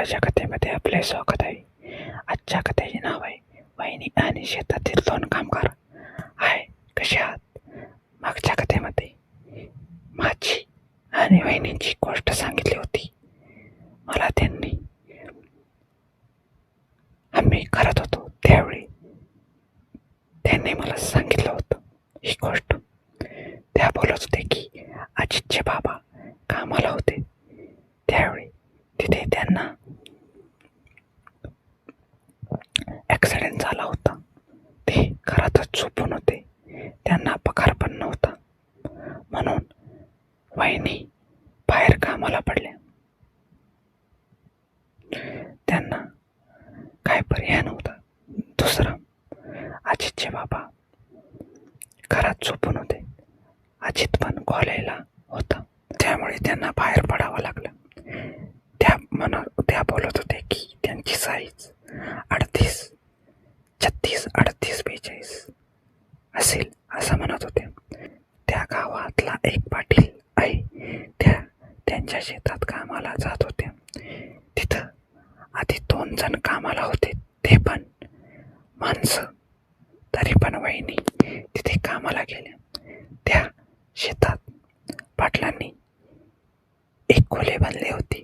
माझ्या कथेमध्ये आपले स्वागत आहे. आजच्या कथेचे नाव आहे वहिनी आणि शेतातील दोन कामगार. हाय कसे आहात? मागच्या कथेमध्ये माझी आणि वहिनीची गोष्ट सांगितली होती. मला त्यांनी आम्ही करत होतो. त्यावेळी त्यांनी मला सांगितलं होतं ही गोष्ट. त्या बोलत होते की अजितचे बाबा कामाला होते त्यावेळी तिथे त्यांना ॲक्सिडेंट झाला होता. ते घरातच झोपून होते. त्यांना पगार पण नव्हता. म्हणून वाहिनी बाहेर कामाला पडल्या. त्यांना काय पर्याय नव्हता. दुसरा अजितचे बाबा घरात झोपून होते. अजित पण कॉलेजला होता. त्यामुळे त्यांना बाहेर पडावं लागलं. त्या मना त्या बोलत होत्या. असेल असं म्हणत होते. त्या गावातला एक पाटील आहे त्या त्यांच्या शेतात कामाला जात होत्या तिथं आधी दोन जण कामाला होते ते पण माणसं तरी पण वहिनी तिथे कामाला गेल्या. त्या शेतात पाटलांनी एक खोले बांधली होते.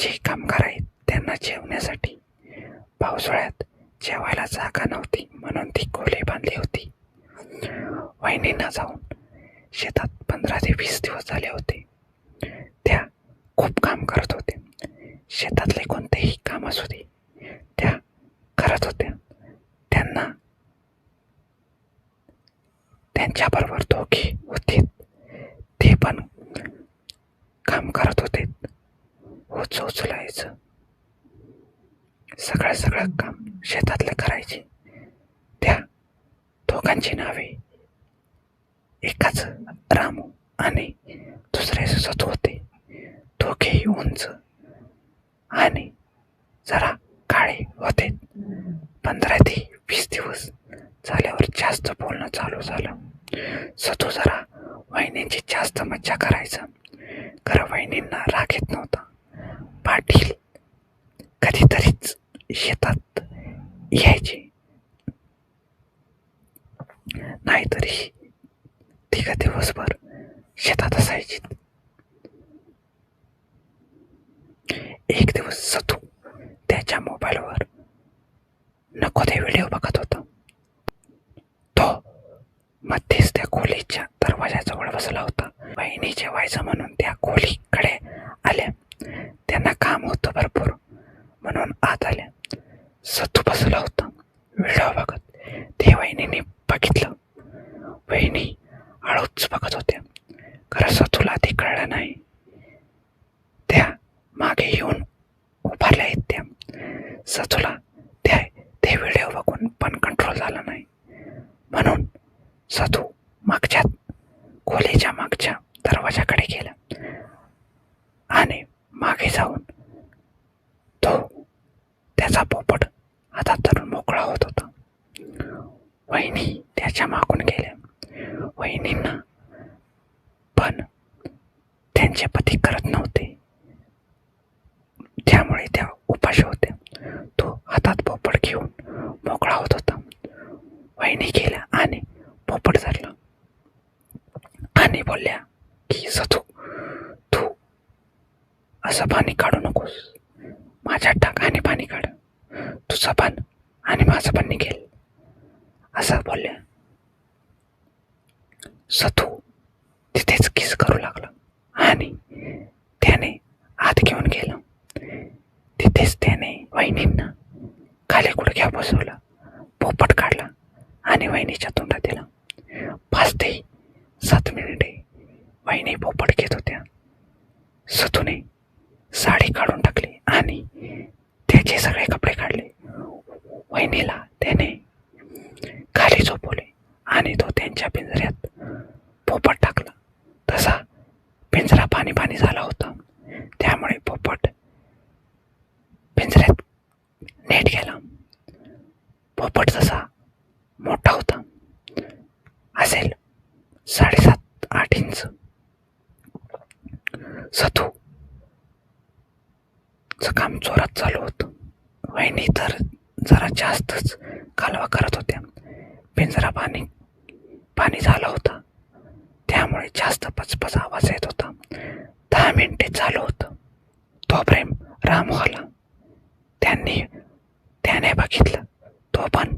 जे कामगार आहेत त्यांना जेवण्यासाठी पावसाळ्यात जेवायला जागा नव्हती म्हणून ती खोले बांधली होती. वहिनींना जाऊन शेतात पंधरा ते वीस दिवस झाले होते. त्या खूप काम करत होते. शेतातले कोणतेही काम असू दे त्या करत होत्या. त्यांना त्यांच्याबरोबर दोघे होते. ते पण काम करत होते. उच उचलायचं. सगळं सगळं काम शेतातलं करायचे. त्या दोघांची नावे. एकाच रामू आणि दुसरे सतू होते. दोघेही उंच आणि जरा काळे होते. पंधरा ते वीस दिवस झाल्यावर जास्त बोलणं चालू झालं. सतू जरा वहिनींची जास्त मज्जा करायचा. खरं वहिनींना राग येत नव्हता. पाटील कधीतरीच शेतात यायचे. काहीतरी ती का दिवसभर शेतात असायची. एक दिवस सतू त्याच्या मोबाईलवर नको ते व्हिडिओ बघत होता. तो मध्येच त्या खोलीच्या दरवाजाजवळ बसला होता. बहिणी जेवायचं म्हणून त्या खोलीकडे आल्या त्यांना काम होतं भरपूर म्हणून आत आल्या सतू बसला होता. व्हिडिओ बघत. ते वहिनीने बघितलं. वहिनी हळूच बघत होत्या. खरं तुला ते कळलं नाही. त्या मागे येऊन उभारल्या आहेत त्या सतूला त्या ते व्हिडिओ बघून पण कंट्रोल झाला नाही. म्हणून सतू मागच्या खोलीच्या मागच्या दरवाजाकडे गेला आणि मागे जाऊन तो त्याचा पोपट हातात धरून मोकळा होत होता वहिनी त्याच्या मागून गेल्या वहिनींना पण त्यांचे पती करत नव्हते त्यामुळे त्या उपाशी होत्या तो हातात पोपट घेऊन मोकळा होत होता वहिनी गेल्या आणि पोपट धरला आणि बोलल्या की सतू तू असं पाणी काढू नकोस. माझ्या टाक आणि पाणी काढ. तुझं पण आणि माझं पण निघेल. असं बोलल्या. सतू तिथेच किस करू लागला आणि त्याने आत घेऊन गेला. तिथेच त्याने वहिनींना खाली गुडघ्या बसवला पोपट काढला आणि वहिनीच्या तोंडात दिला पाच ते सात मिनिटे वहिनी पोपट घेत होत्या. सतूने साडी काढून टाकली आणि त्याचे सगळे कपडे काढले. वहिनीला त्याने खाली झोपवले आणि तो त्यांच्या पिंजऱ्यात पोपट टाकला. तसा पिंजरा पाणी पाणी झाला होता. त्यामुळे पोपट पिंजऱ्यात नेट गेला. पोपट जसा मोठा होता असेल साडेसात आठ इंच सतू रोजचं काम जोरात चालू होतं. वहिनी तर जरा जास्तच कालवा करत होत्या. पिंजरा पाणी पाणी झाला होता. त्यामुळे जास्त पचपच आवाज येत होता. दहा मिनिटे चालू होतं. तो प्रेम रामू आला त्यांनी त्याने बघितलं. तो पण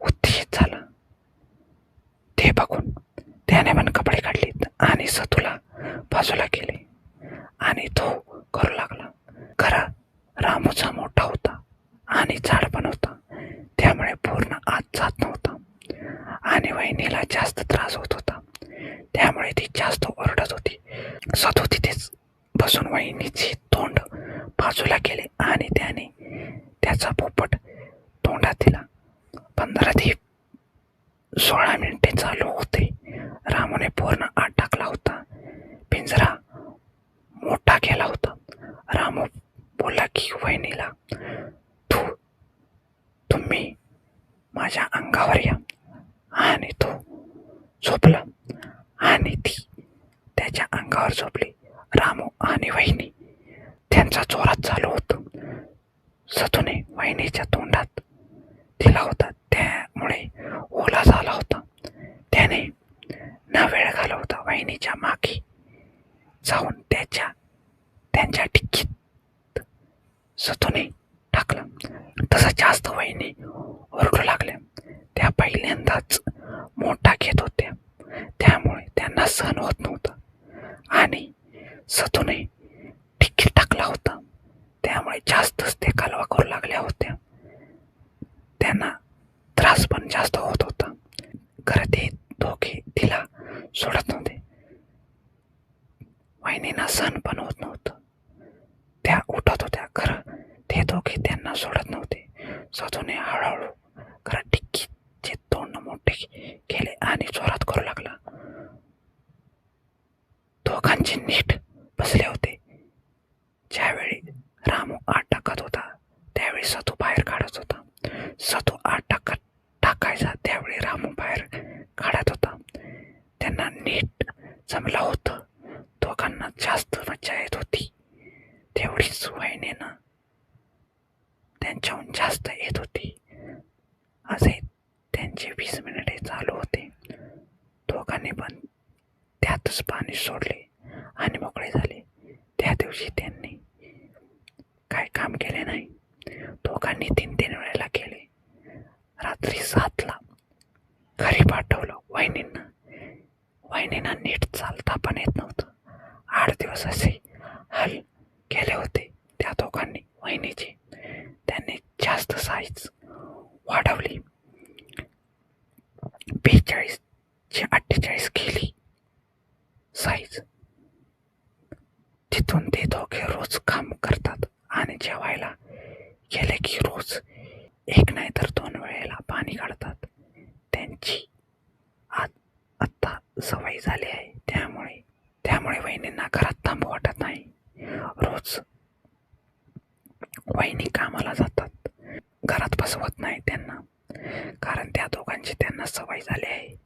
उत्तेजित झाला. ते बघून त्याने पण कपडे काढले आणि सतूला बाजूला केले आणि तो करू लागला खरा रामूचा मोठा होता आणि झाड पण होता त्यामुळे पूर्ण आत जात नव्हता आणि वहिनीला जास्त त्रास होत होता. त्यामुळे ती जास्त ओरडत होती. सतू तिथेच बसून वहिनीचे तोंड बाजूला केले आणि त्याने त्याचा पोपट तोंडात दिला. पंधरा ते सोळा मिनिटे चालू होते. रामूने पूर्ण आत टाकला होता. पिंजरा मोठा केला होता. रामू बोलला की वहिनीला तू तुम्ही माझ्या अंगावर या आणि तो झोपला आणि ती त्याच्या अंगावर झोपली. रामू आणि वहिनी. त्यांचा जोरात चालू होतं. सतूने वहिनीच्या तोंडात दिला होता. त्यामुळे ओला झाला होता. त्याने न वेळ होता वहिनीच्या मागे जाऊन त्याच्या त्यांच्या टिक्कीत सतूने टाकलं. तसं जास्त वहिनी ओरडू लागल्या. त्या पहिल्यांदाच मोठा घेत होत्या. त्यामुळे त्यांना सहन होत नव्हतं. आणि सतूने टिक्कीत टाकला होता. त्यामुळे जास्तच ते कालवा करू लागल्या होत्या. त्यांना त्रास पण जास्त होत होता. खरं ते दोघे तिला सोडत नव्हते. वहिनीना सण पण होत नव्हतं. त्या उठत होत्या. खरं ते दोघे त्यांना सोडत नव्हते. सतूने हळूहळू खरं टिक्कीचे तोंड मोठे केले आणि जोरात करू लागला दोघांचे नीट बसले होते ज्यावेळी रामू आत टाकत होता त्यावेळी सतू बाहेर काढत होता सतू आत टाकत टाकायचा त्यावेळी रामू बाहेर काढत होता. त्यांना नीट जमलं होतं. दोघांना जास्त मजा येत होती. तेवढीच वहिनीनं त्यांच्याहून जास्त येत होती. असे त्यांचे वीस मिनिटे चालू होते. दोघांनी पण त्यातच पाणी सोडले. मोठी झाली आहे. त्यामुळे त्यामुळे वहिनींना घरात थांबू वाटत नाही. रोज वहिनी कामाला जातात. घरात बसवत नाही त्यांना. कारण त्या दोघांची त्यांना सवय झाली आहे.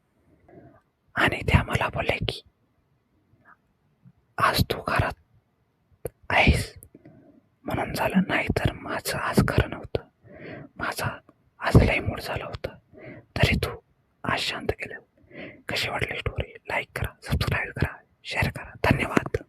आणि त्या मला बोलले की आज तू घरात आहेस. म्हणून झालं नाही तर माझं आज घरं नव्हतं. माझा आज लय मूड झालं होतं. तरी तू आज शांत केलं कशी वाटली स्टोरी लाईक करा सबस्क्राईब करा शेअर करा. धन्यवाद.